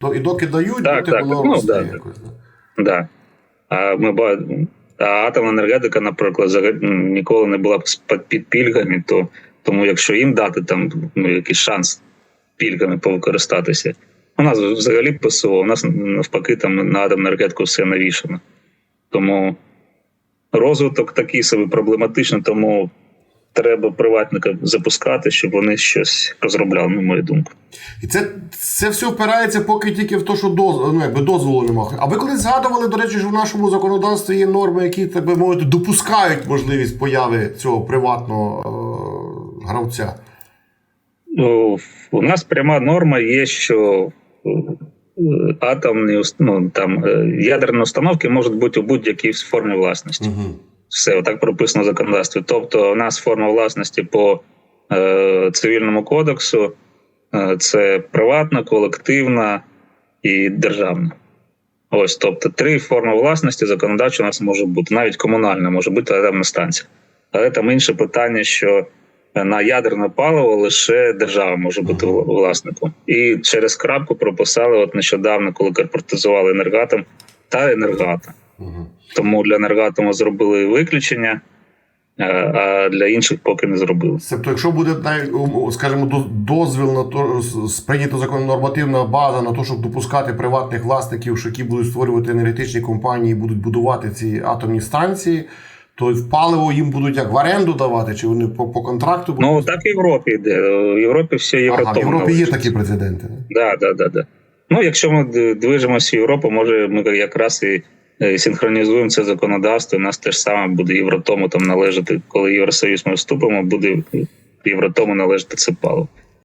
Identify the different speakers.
Speaker 1: То і доки дають,
Speaker 2: Так,
Speaker 1: доки
Speaker 2: так,
Speaker 1: воно
Speaker 2: ну,
Speaker 1: росте
Speaker 2: да,
Speaker 1: якось. Да.
Speaker 2: Да. А ми а атомна енергетика, наприклад, ніколи не була під пільгами, то тому якщо їм дати там ну, якийсь шанс пільгами повикористатися. У нас взагалі ПСО, у нас навпаки там на атомну енергетику все навішано. Тому розвиток такий собі проблематичний, тому треба приватника запускати, щоб вони щось розробляли, на мою думку.
Speaker 1: І це, це все впирається поки тільки в те, що доз, ну, якби дозволу немає. А ви коли згадували, до речі, що в нашому законодавстві є норми, які, так би мовити, допускають можливість появи цього приватного е, гравця.
Speaker 2: Ну, у нас пряма норма є, що е, атомні ну, там, е, ядерні установки можуть бути у будь-якій формі власності.
Speaker 1: Угу.
Speaker 2: Все отак прописано в законодавстві. Тобто, у нас форма власності по е, цивільному кодексу е, це приватна, колективна і державна. Ось, тобто, три форми власності законодавчо у нас може бути. Навіть комунальна може бути атомна станція. Але там інше питання, що на ядерне паливо лише держава може бути власником. І через крапку прописали от нещодавно, коли корпоратизували енергатом та енергата.
Speaker 1: Угу.
Speaker 2: Тому для енергатому зробили виключення, е, а для інших поки не зробили.
Speaker 1: Тобто, якщо буде скажімо, до- дозвіл на то, сприйнято закон нормативна база на те, щоб допускати приватних власників, що які будуть створювати енергетичні компанії, будуть будувати ці атомні станції, то в паливо їм будуть як в оренду давати, чи вони по, по контракту будуть?
Speaker 2: Ну так і в Європі йде. В Європі все
Speaker 1: ага,
Speaker 2: Євротом.
Speaker 1: в Європі є такі прецеденти. да?
Speaker 2: Да, да, да, да. Ну, якщо ми движемося в Європу, може ми якраз і синхронізуємо це законодавство. У нас теж саме буде Євротому там належати, коли Євросоюз ми вступимо, буде Євротому належати це паливо.